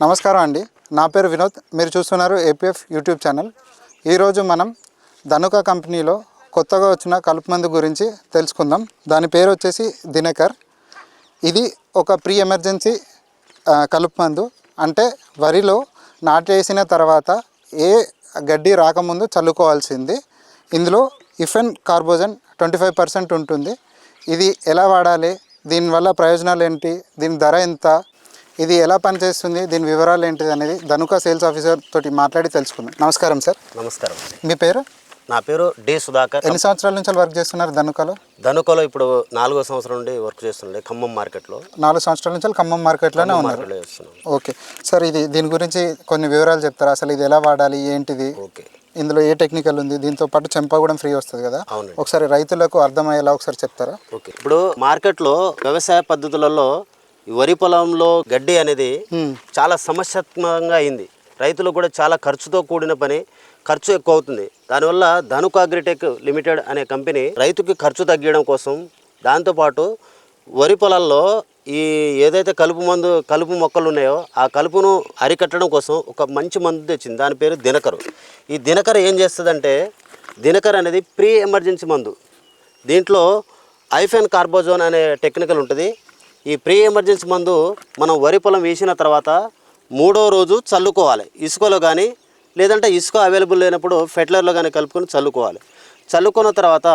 నమస్కారం అండి. నా పేరు వినోద్. మీరు చూస్తున్నారు ఏపీఎఫ్ యూట్యూబ్ ఛానల్. ఈరోజు మనం ధనుక కంపెనీలో కొత్తగా వచ్చిన కలుపు మందు గురించి తెలుసుకుందాం. దాని పేరు వచ్చేసి దినకర్. ఇది ఒక ప్రీ ఎమర్జెన్సీ కలుపు మందు. అంటే వరిలో నాటేసిన తర్వాత ఏ గడ్డి రాకముందు చల్లుకోవాల్సింది. ఇందులో ఇఫెన్ కార్బోజన్ ట్వంటీ ఫైవ్ పర్సెంట్ ఉంటుంది. ఇది ఎలా వాడాలి? దీనివల్ల ప్రయోజనాలు ఏంటి? దీని ధర ఎంత? ఇది ఎలా పనిచేస్తుంది? దీని వివరాలు ఏంటిది అనేది ధనుక సేల్స్ ఆఫీసర్ తోటి మాట్లాడి తెలుసుకుందాం. నమస్కారం సార్. నమస్కారం మీ పేరు? నా పేరు డి సుధాకర్. ఎన్ని సంవత్సరాల నుంచి వర్క్ చేస్తున్నారు ధనుకలో? ధనుకలో ఇప్పుడు నాలుగో సంవత్సరం నుండి వర్క్ చేస్తుండే ఖమ్మం మార్కెట్లో. నాలుగు సంవత్సరాల నుంచి ఖమ్మం మార్కెట్లోనే ఉన్నారు. ఓకే. సార్ ఇది దీని గురించి కొన్ని వివరాలు చెప్తారా? అసలు ఇది ఎలా వాడాలి? ఏంటిది? ఓకే. ఇందులో ఏ టెక్నికల్ ఉంది? దీంతో పాటు చెంప కూడా ఫ్రీ వస్తుంది కదా? ఒకసారి రైతులకు అర్థమయ్యేలా ఒకసారి చెప్తారా? ఓకే. ఇప్పుడు మార్కెట్లో వ్యవసాయ పద్ధతులలో వరి పొలంలో గడ్డి అనేది చాలా సమస్యాత్మకంగా అయింది. రైతులకు కూడా చాలా ఖర్చుతో కూడిన పని ఖర్చు ఎక్కువ అవుతుంది దానివల్ల ధనుక్ అగ్రిటెక్ లిమిటెడ్ అనే కంపెనీ రైతుకి ఖర్చు తగ్గించడం కోసం దాంతోపాటు వరి పొలాల్లో ఈ ఏదైతే కలుపు మందు కలుపు మొక్కలు ఉన్నాయో ఆ కలుపును అరికట్టడం కోసం ఒక మంచి మందు తెచ్చింది. దాని పేరు దినకరు. ఈ దినకర ఏం చేస్తుందంటే దినకర్ అనేది ప్రీ ఎమర్జెన్సీ మందు. దీంట్లో ఐఫెన్ కార్బోజోన్ అనే టెక్నికల్ ఉంటుంది. ఈ ప్రీ ఎమర్జెన్సీ మందు మనం వరి పొలం వేసిన తర్వాత మూడో రోజు చల్లుకోవాలి. ఇసుకలో కానీ లేదంటే ఇసుక అవైలబుల్ లేనప్పుడు ఫెట్లర్లో కానీ కలుపుకొని చల్లుకోవాలి. చల్లుకున్న తర్వాత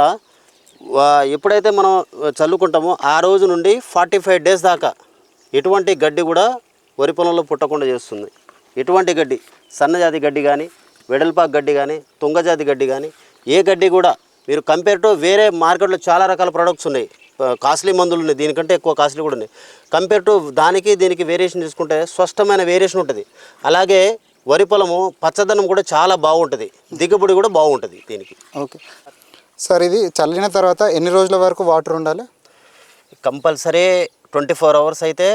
ఎప్పుడైతే మనం చల్లుకుంటామో ఆ రోజు నుండి ఫార్టీ ఫైవ్ డేస్ దాకా ఎటువంటి గడ్డి కూడా వరి పొలంలో పుట్టకుండా చేస్తుంది. ఎటువంటి గడ్డి సన్నజాతి గడ్డి కానీ వెడల్పాకు గడ్డి కానీ తుంగజాతి గడ్డి కానీ ఏ గడ్డి కూడా మీరు కంపేర్ టు వేరే మార్కెట్లో చాలా రకాల ప్రొడక్ట్స్ ఉన్నాయి. కాస్ట్లీ మందులు ఉన్నాయి. దీనికంటే ఎక్కువ కాస్ట్లీ కూడా ఉన్నాయి. కంపేర్ టు దానికి దీనికి వేరియేషన్ తీసుకుంటే స్పష్టమైన వేరియేషన్ ఉంటుంది. అలాగే వరి పొలము పచ్చదనం కూడా చాలా బాగుంటుంది. దిగుబడి కూడా బాగుంటుంది దీనికి. ఓకే. సార్ ఇది చల్లిన తర్వాత ఎన్ని రోజుల వరకు వాటర్ ఉండాలి? కంపల్సరీ ట్వంటీ ఫోర్ అవర్స్ అయితే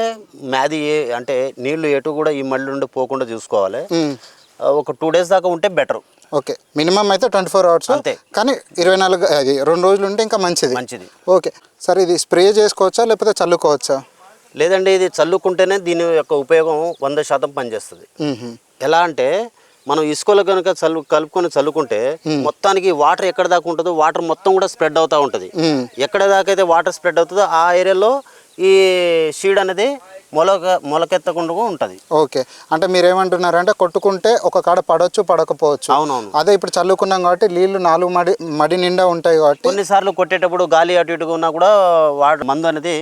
మ్యాది అంటే నీళ్ళు ఎటు కూడా ఈ మళ్ళీ నుండి పోకుండా చూసుకోవాలి. ఒక టూ డేస్ దాకా ఉంటే బెటర్. ఓకే. మినిమం అయితే ట్వంటీ ఫోర్ అవర్స్. అంతే. కానీ ఇరవై నాలుగు అది రెండు రోజులు ఉంటే ఇంకా మంచిది. మంచిది. ఓకే. సార్ ఇది స్ప్రే చేసుకోవచ్చా లేకపోతే చల్లుకోవచ్చా? లేదండి ఇది చల్లుకుంటేనే దీని యొక్క ఉపయోగం వంద శాతం పనిచేస్తుంది. ఎలా అంటే మనం ఇసుకలో కనుక చల్లు కలుపుకొని చల్లుకుంటే మొత్తానికి వాటర్ ఎక్కడ దాకా ఉంటుందో వాటర్ మొత్తం కూడా స్ప్రెడ్ అవుతూ ఉంటుంది. ఎక్కడ దాకా అయితే వాటర్ స్ప్రెడ్ అవుతుందో ఆ ఏరియాలో ఈ సీడ్ అనేది మొలక మొలకెత్తకుండా ఉంటుంది. ఓకే. అంటే మీరు ఏమంటున్నారు అంటే కొట్టుకుంటే ఒక కాడ పడవచ్చు పడకపోవచ్చు. అవునవును. అదే ఇప్పుడు చల్లుకున్నాం కాబట్టి నీళ్ళు నాలుగు మడి మడి నిండా ఉంటాయి కాబట్టి కొన్నిసార్లు కొట్టేటప్పుడు గాలి అటు ఇటుగా ఉన్నా కూడా వాటర్ మందు అనేది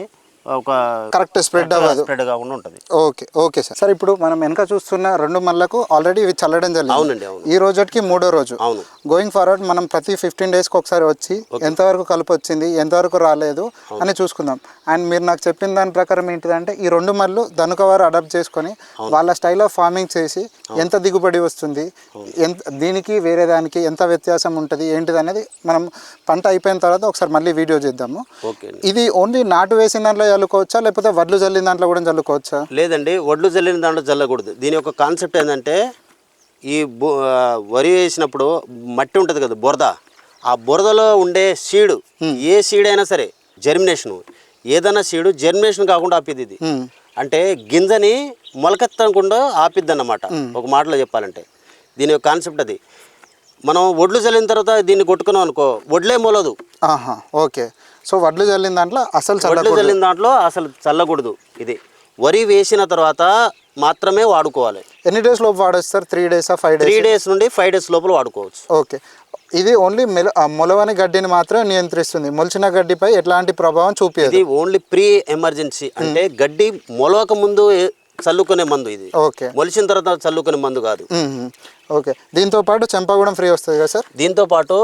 ఒక కరెక్ట్ స్ప్రెడ్ అవ్వదు. స్ప్రెడ్ కాకుండా ఉంటుంది. ఓకే ఓకే సార్ సార్ ఇప్పుడు మనం వెనక చూస్తున్న రెండు మళ్ళకు ఆల్రెడీ ఇవి చల్లడం జరిగింది. అవునండి అవును. ఈ రోజుకి మూడో రోజు. అవును. గోయింగ్ ఫార్వర్డ్ మనం ప్రతి ఫిఫ్టీన్ డేస్కి ఒకసారి వచ్చి ఎంతవరకు కలుపు వచ్చింది ఎంతవరకు రాలేదు అని చూసుకుందాం. అండ్ మీరు నాకు చెప్పిన దాని ప్రకారం ఏంటిదంటే ఈ రెండు మళ్ళు ధనుక వారు అడాప్ట్ చేసుకొని వాళ్ళ స్టైల్ ఆఫ్ ఫార్మింగ్ చేసి ఎంత దిగుబడి వస్తుంది ఎంత దీనికి వేరే దానికి ఎంత వ్యత్యాసం ఉంటుంది ఏంటిది అనేది మనం పంట అయిపోయిన తర్వాత ఒకసారి మళ్ళీ వీడియో చేద్దాము. ఇది ఓన్లీ నాటు వేసిన దాంట్లో చల్లుకోవచ్చా లేకపోతే వడ్లు చల్లిన దాంట్లో కూడా చల్లుకోవచ్చా లేదండి వడ్లు చల్లిన దాంట్లో చల్లకూడదు దీని యొక్క కాన్సెప్ట్ ఏంటంటే ఈ వరి వేసినప్పుడు మట్టి ఉంటుంది కదా బురద. ఆ బురదలో ఉండే సీడు ఏ సీడ్ అయినా సరే జర్మినేషన్ ఏదైనా సీడు జర్మినేషన్ కాకుండా ఆపిద్ది ఇది. అంటే గింజని మొలకెత్తకుండా ఆపిద్ది అన్నమాట ఒక మాటలో చెప్పాలంటే. దీని యొక్క కాన్సెప్ట్ అది. మనం వడ్లు చల్లిన తర్వాత దీన్ని కొట్టుకున్నాం అనుకో వడ్లే మొలదు. ఓకే. సో వడ్లు చల్లిన దాంట్లో అసలు వడ్లు చల్లిన దాంట్లో అసలు చల్లకూడదు ఇది. వరి వేసిన తర్వాత మాత్రమే వాడుకోవాలి. ఎన్ని డేస్ లోపు వాడచ్చు సార్? త్రీ డేసా ఫైవ్ త్రీ డేస్? డేస్ నుండి ఫైవ్ డేస్ లోపల వాడుకోవచ్చు. ఓకే. ఇది ఓన్లీ మెల మొలవని గడ్డిని మాత్రమే నియంత్రిస్తుంది. మొలిచిన గడ్డిపై ఎట్లాంటి ప్రభావం చూపించదు ఇది ఓన్లీ ప్రీ ఎమర్జెన్సీ అంటే గడ్డి మొలవక ముందు చల్లుకునే మందు ఇది. ఓకే. మొలిచిన తర్వాత చల్లుకునే మందు కాదు. ఓకే. దీంతో పాటు చెంపగూడెం ఫ్రీ వస్తుంది కదా సార్? దీంతో పాటు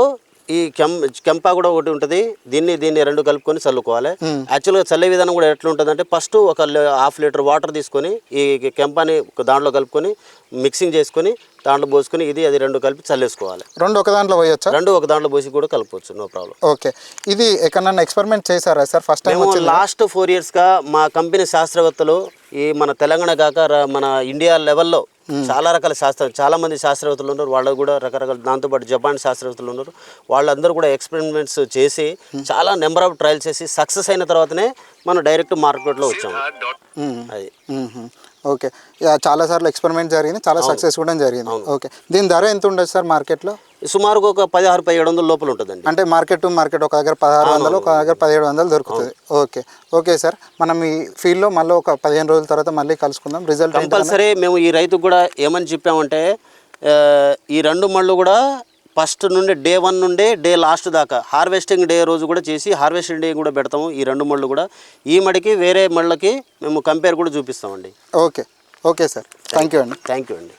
ఈ కెం కెంప కూడా ఒకటి ఉంటుంది. దీన్ని దీన్ని రెండు కలుపుకొని చల్లుకోవాలి. యాక్చువల్గా చల్లే విధానం కూడా ఎట్లా ఉంటుంది అంటే ఫస్ట్ ఒక హాఫ్ లీటర్ వాటర్ తీసుకొని ఈ కెంపాని ఒక దాంట్లో కలుపుకొని మిక్సింగ్ చేసుకొని దాంట్లో పోసుకొని ఇది అది రెండు కలిపి చల్లేసుకోవాలి. రెండు ఒక దాంట్లో పోయొచ్చా? రెండు ఒక దాంట్లో పోసి కూడా కలపవచ్చు నో ప్రాబ్లం. ఓకే. ఇది ఎక్కడన్నా ఎక్స్పెరిమెంట్ చేశారా sir first time last four ఇయర్స్గా మా కంపెనీ శాస్త్రవేత్తలు ఈ మన తెలంగాణ కాక మన ఇండియా లెవెల్లో చాలా రకాల శాస్త్ర చాలా మంది శాస్త్రవేత్తలు ఉన్నారు. వాళ్ళు కూడా రకరకాల దాంతోపాటు జపాన్ శాస్త్రవేత్తలు ఉన్నారు. వాళ్ళందరూ కూడా ఎక్స్పెరిమెంట్స్ చేసి చాలా నెంబర్ ఆఫ్ ట్రయల్స్ చేసి సక్సెస్ అయిన తర్వాతనే మనం డైరెక్ట్ మార్కెట్లో వచ్చాము అది. ఓకే. చాలా సార్లు ఎక్స్పెరిమెంట్ జరిగింది. చాలా సక్సెస్ కూడా జరిగింది. ఓకే. దీని ధర ఎంత ఉండదు సార్ మార్కెట్లో సుమారుగా ఒక పదహారు పదిహేడు వందల లోపల ఉంటుందండి. అంటే మార్కెట్ టు మార్కెట్ ఒక దగ్గర పదహారు వందలు ఒక దగ్గర పదిహేడు వందలు దొరుకుతుంది. ఓకే. Okay sir. మనం ఈ ఫీల్డ్లో మళ్ళీ ఒక పదిహేను రోజుల తర్వాత మళ్ళీ కలుసుకుందాం. రిజల్ట్ కంపల్సరీ మేము ఈ రైతుకు కూడా ఏమని చెప్పామంటే ఈ రెండు మళ్ళు కూడా ఫస్ట్ నుండి డే వన్ నుండి డే లాస్ట్ దాకా హార్వెస్టింగ్ డే రోజు కూడా చేసి హార్వెస్టింగ్ డే కూడా పెడతాము ఈ రెండు మళ్ళు కూడా. ఈ మడికి వేరే మళ్ళకి మేము కంపేర్ కూడా చూపిస్తామండి. Okay. Okay sir. Thank you అండి. థ్యాంక్ యూ అండి.